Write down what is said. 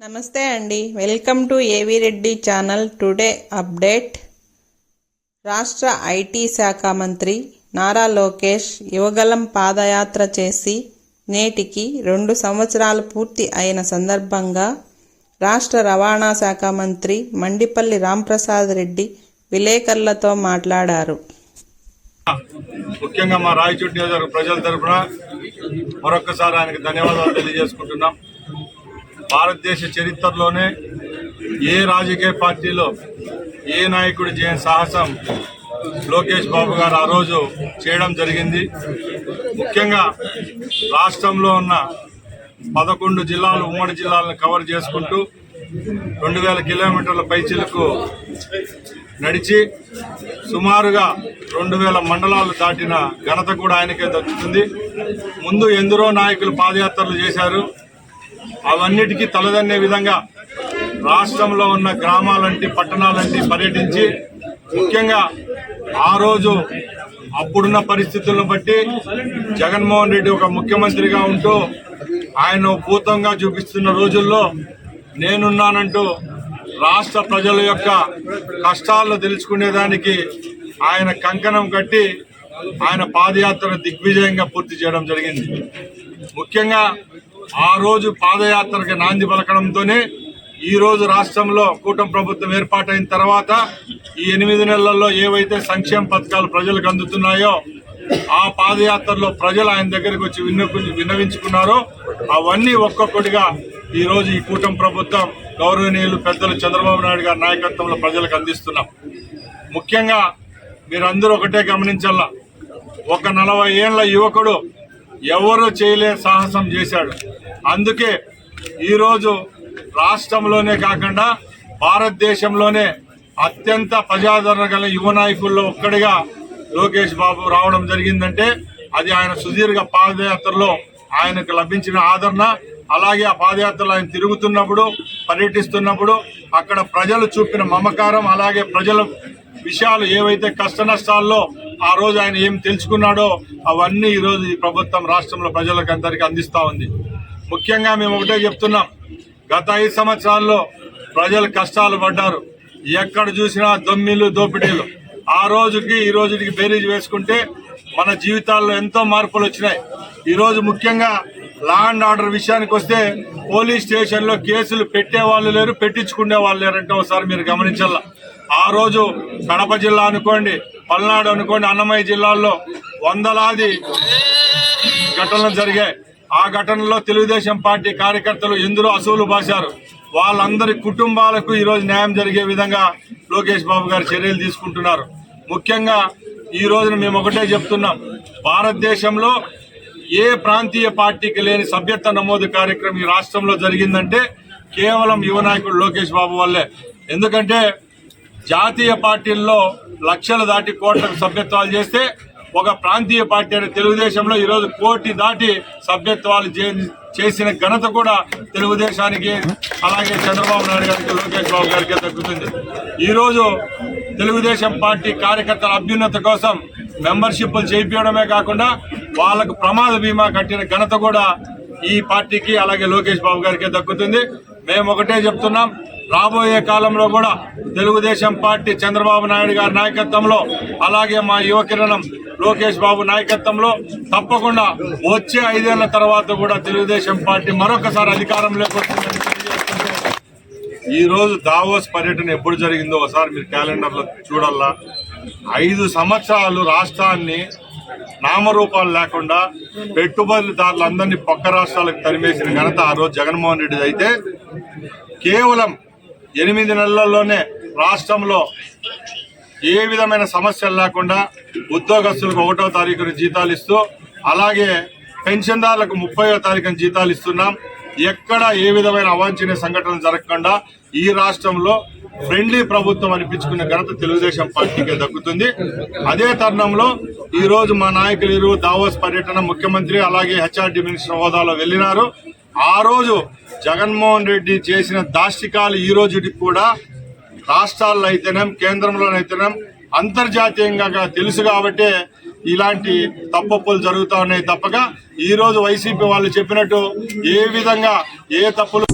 నమస్తే అండి. Welcome to A V Reddy channel. Today update. రాష్ట్ర ఐటీ శాఖ మంత్రి నారా లోకేష్ యువగలం పాదయాత్ర చేసి నేటికి రెండు సంవత్సరాలు పూర్తి అయిన సందర్భంగా రాష్ట్ర రవాణా శాఖ మంత్రి మండిపల్లి రాంప్రసాద్ రెడ్డి విలేకరులతో మాట్లాడారు. ముఖ్యంగా మా రాయచూటి నియోజకవర్గ ప్రజల తరఫున మరొకసారి ఆయనకు ధన్యవాదాలు తెలియజేసుకుంటున్నాం. భారతదేశ చరిత్రలోనే ఏ రాజకీయ పార్టీలో ఏ నాయకుడు చేయని సాహసం లోకేష్ బాబు గారు ఆ రోజు చేయడం జరిగింది. ముఖ్యంగా రాష్ట్రంలో ఉన్న పదకొండు జిల్లాలు ఉమ్మడి జిల్లాలను కవర్ చేసుకుంటూ రెండు వేల కిలోమీటర్ల పైచీలకు నడిచి సుమారుగా రెండు వేల మండలాలు దాటిన ఘనత కూడా ఆయనకే దక్కుతుంది. ముందు ఎందరో నాయకులు పాదయాత్రలు చేశారు. అవన్నిటికీ తలదన్నే విధంగా రాష్ట్రంలో ఉన్న గ్రామాలంటి పట్టణాలంటి పర్యటించి ముఖ్యంగా ఆ రోజు అప్పుడున్న పరిస్థితులను బట్టి జగన్మోహన్ రెడ్డి ఒక ముఖ్యమంత్రిగా ఉంటూ ఆయన భూతంగా చూపిస్తున్న రోజుల్లో నేనున్నానంటూ రాష్ట్ర ప్రజల యొక్క కష్టాలను తెలుసుకునేదానికి ఆయన కంకణం కట్టి ఆయన పాదయాత్ర దిగ్విజయంగా పూర్తి చేయడం జరిగింది. ముఖ్యంగా ఆ రోజు పాదయాత్రకి నాంది పలకడంతోనే ఈ రోజు రాష్ట్రంలో కూటమి ప్రభుత్వం ఏర్పాటైన తర్వాత ఈ ఎనిమిది నెలల్లో ఏవైతే సంక్షేమ పథకాలు ప్రజలకు అందుతున్నాయో ఆ పాదయాత్రలో ప్రజలు ఆయన దగ్గరికి వచ్చి విన్నకు విన్నవించుకున్నారో. అవన్నీ ఒక్కొక్కటిగా ఈరోజు ఈ కూటమి ప్రభుత్వం గౌరవనీయులు పెద్దలు చంద్రబాబు నాయుడు గారి నాయకత్వంలో ప్రజలకు అందిస్తున్నాం. ముఖ్యంగా మీరందరూ ఒకటే గమనించాల? ఒక నలభై ఏళ్ళ యువకుడు ఎవరు చేయలే సాహసం చేశాడు. అందుకే ఈరోజు రాష్ట్రంలోనే కాకుండా భారతదేశంలోనే అత్యంత ప్రజాదరణ గల యువ నాయకుల్లో ఒక్కడిగా లోకేష్ బాబు రావడం జరిగిందంటే అది ఆయన సుదీర్ఘ పాదయాత్రలో ఆయనకు లభించిన ఆదరణ. అలాగే ఆ పాదయాత్రలో ఆయన తిరుగుతున్నప్పుడు పర్యటిస్తున్నప్పుడు అక్కడ ప్రజలు చూపిన మమకారం అలాగే ప్రజల విషయాలు ఏవైతే కష్ట నష్టాల్లో ఆ రోజు ఆయన ఏం తెలుసుకున్నాడో అవన్నీ ఈరోజు ఈ ప్రభుత్వం రాష్ట్రంలో ప్రజలకు అందరికీ అందిస్తూ ఉంది. ముఖ్యంగా మేము ఒకటే చెప్తున్నాం. గత ఐదు సంవత్సరాల్లో ప్రజలు కష్టాలు పడ్డారు. ఎక్కడ చూసినా దొమ్మిలు దోపిడీలు. ఆ రోజుకి ఈ రోజుకి బేరీజ్ వేసుకుంటే మన జీవితాల్లో ఎంతో మార్పులు వచ్చినాయి. ఈరోజు ముఖ్యంగా లా అండ్ ఆర్డర్ విషయానికి వస్తే పోలీస్ స్టేషన్లో కేసులు పెట్టే వాళ్ళు లేరు పెట్టించుకునే వాళ్ళు లేరంటే ఒకసారి మీరు గమనించాలా ఆ రోజు కడప జిల్లా అనుకోండి పల్నాడు అనుకోండి అన్నమయ్య జిల్లాల్లో వందలాది ఘటనలు జరిగాయి. ఆ ఘటనలో తెలుగుదేశం పార్టీ కార్యకర్తలు ఎందులో అసూలు బాశారు. వాళ్ళందరి కుటుంబాలకు ఈరోజు న్యాయం జరిగే విధంగా లోకేష్ బాబు గారు చర్యలు తీసుకుంటున్నారు. ముఖ్యంగా ఈ రోజున మేము ఒకటే చెప్తున్నాం భారతదేశంలో ఏ ప్రాంతీయ పార్టీకి లేని సభ్యత్వ నమోదు కార్యక్రమం ఈ రాష్ట్రంలో జరిగిందంటే కేవలం యువ నాయకుడు లోకేష్ బాబు వల్లే. ఎందుకంటే జాతీయ పార్టీల్లో లక్షలు దాటి కోట్లకు సభ్యత్వాలు చేస్తే ఒక ప్రాంతీయ పార్టీ అయిన తెలుగుదేశంలో ఈరోజు కోటి దాటి సభ్యత్వాలు చే- చేసిన ఘనత కూడా తెలుగుదేశానికి. అలాగే చంద్రబాబు నాయుడు గారికి లోకేష్ బాబు గారికి దక్కుతుంది. ఈరోజు తెలుగుదేశం పార్టీ కార్యకర్తల అభ్యున్నత కోసం మెంబర్షిప్లు చేయించడమే కాకుండా వాళ్ళకు ప్రమాద బీమా కట్టిన ఘనత కూడా ఈ పార్టీకి అలాగే లోకేష్ బాబు గారికి దక్కుతుంది. మేము ఒకటే చెప్తున్నాం రాబోయే కాలంలో కూడా తెలుగుదేశం పార్టీ చంద్రబాబు నాయుడు గారి నాయకత్వంలో అలాగే మా యువకిరణం లోకేష్ బాబు నాయకత్వంలో తప్పకుండా వచ్చే ఐదేళ్ళ తర్వాత కూడా తెలుగుదేశం పార్టీ మరొకసారి అధికారంలోకి వస్తుందని ఈరోజు ఈ రోజు దావోస్ పర్యటన ఎప్పుడు జరిగిందో ఒకసారి మీరు క్యాలెండర్లో చూడాలా ఐదు సంవత్సరాలు రాష్ట్రాన్ని నామరూపాలు లేకుండా పెట్టుబడిదారులందరినీ పక్క రాష్ట్రాలకు తరిమేసిన ఘనత ఆ రోజు జగన్మోహన్ రెడ్డి అయితే కేవలం ఎనిమిది నెలల్లోనే రాష్ట్రంలో ఏ విధమైన సమస్యలు లేకుండా ఉద్యోగస్తులకు ఒకటో తారీఖున జీతాలు ఇస్తూ అలాగే పెన్షన్దారులకు ముప్పయో తారీఖున జీతాలు ఇస్తున్నాం. ఎక్కడ ఏ విధమైన అవాంఛనీయ సంఘటనలు జరగకుండా ఈ రాష్ట్రంలో ఫ్రెండ్లీ ప్రభుత్వం అనిపించుకునే ఘనత తెలుగుదేశం పార్టీకి దక్కుతుంది. అదే తరుణంలో ఈ రోజు మా నాయకులు ఇరు దావోస్ పర్యటన ముఖ్యమంత్రి అలాగే హెచ్ఆర్డి మినిస్టర్ హోదాలో వెళ్ళినారు ఆ రోజు జగన్మోహన్ రెడ్డి చేసిన దాష్టికాలు ఈ రోజుకి కూడా రాష్ట్రాల్లో అయితేనేం కేంద్రంలోనైతేనేం అంతర్జాతీయంగా తెలుసు కాబట్టే ఇలాంటి తప్పప్పులు జరుగుతూ ఉన్నాయి తప్పక. ఈ రోజు వైసీపీ వాళ్ళు చెప్పినట్టు ఏ విధంగా ఏ తప్పులు